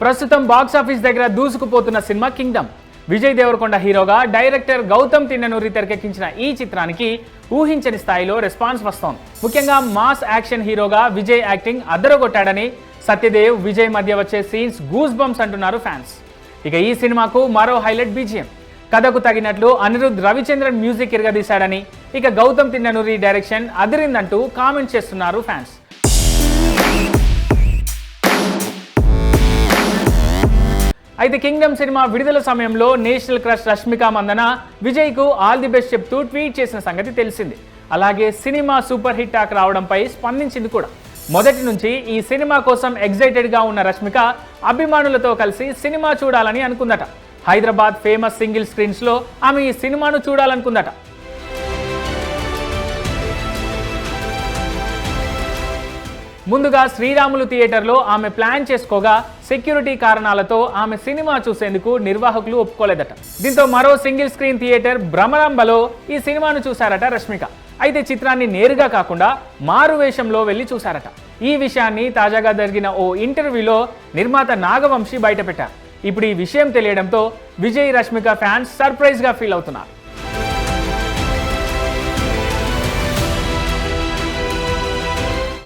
ప్రస్తుతం బాక్సాఫీస్ దగ్గర దూసుకుపోతున్న సినిమా కింగ్డమ్. విజయ్ దేవరకొండ హీరోగా డైరెక్టర్ గౌతమ్ తిన్ననూరి తెరకెక్కించిన ఈ చిత్రానికి ఊహించని స్థాయిలో రెస్పాన్స్ వస్తోంది. ముఖ్యంగా మాస్ యాక్షన్ హీరోగా విజయ్ యాక్టింగ్ అద్దరగొట్టాడని సత్యదేవ్ విజయ్ మధ్య వచ్చే సీన్స్ గూస్ బంప్స్ అంటున్నారు ఫ్యాన్స్. ఇక ఈ సినిమాకు మరో హైలైట్ బీజిఎం కథకు తగినట్లు అనిరుద్ రవిచంద్రన్ మ్యూజిక్ ఇరగదీశాడని ఇక గౌతమ్ తిన్ననూరి డైరెక్షన్ అదిరిందంటూ కామెంట్ చేస్తున్నారు ఫ్యాన్స్. అయితే కింగ్డమ్ సినిమా విడుదల సమయంలో నేషనల్ క్రష్ రష్మిక మందన విజయ్కు ఆల్ ది బెస్ట్ చెప్తూ ట్వీట్ చేసిన సంగతి తెలిసింది. అలాగే సినిమా సూపర్ హిట్ టాక్ రావడంపై స్పందించింది కూడా. మొదటి నుంచి ఈ సినిమా కోసం ఎగ్జైటెడ్గా ఉన్న రష్మిక అభిమానులతో కలిసి సినిమా చూడాలని అనుకుందట. హైదరాబాద్ ఫేమస్ సింగిల్ స్క్రీన్స్లో ఆమె ఈ సినిమాను చూడాలనుకుందట. ముందుగా శ్రీరాములు థియేటర్లో ఆమె ప్లాన్ చేసుకోగా సెక్యూరిటీ కారణాలతో ఆమె సినిమా చూసేందుకు నిర్వాహకులు ఒప్పుకోలేదట. దీంతో మరో సింగిల్ స్క్రీన్ థియేటర్ భ్రమరాంబలో ఈ సినిమాను చూశారట రష్మిక. అయితే చిత్రాన్ని నేరుగా కాకుండా మారు వేషంలో వెళ్ళి చూశారట. ఈ విషయాన్ని తాజాగా జరిగిన ఓ ఇంటర్వ్యూలో నిర్మాత నాగవంశి బయటపెట్టారు. ఇప్పుడు ఈ విషయం తెలియడంతో విజయ్ రష్మిక ఫ్యాన్స్ సర్ప్రైజ్గా ఫీల్ అవుతున్నారు.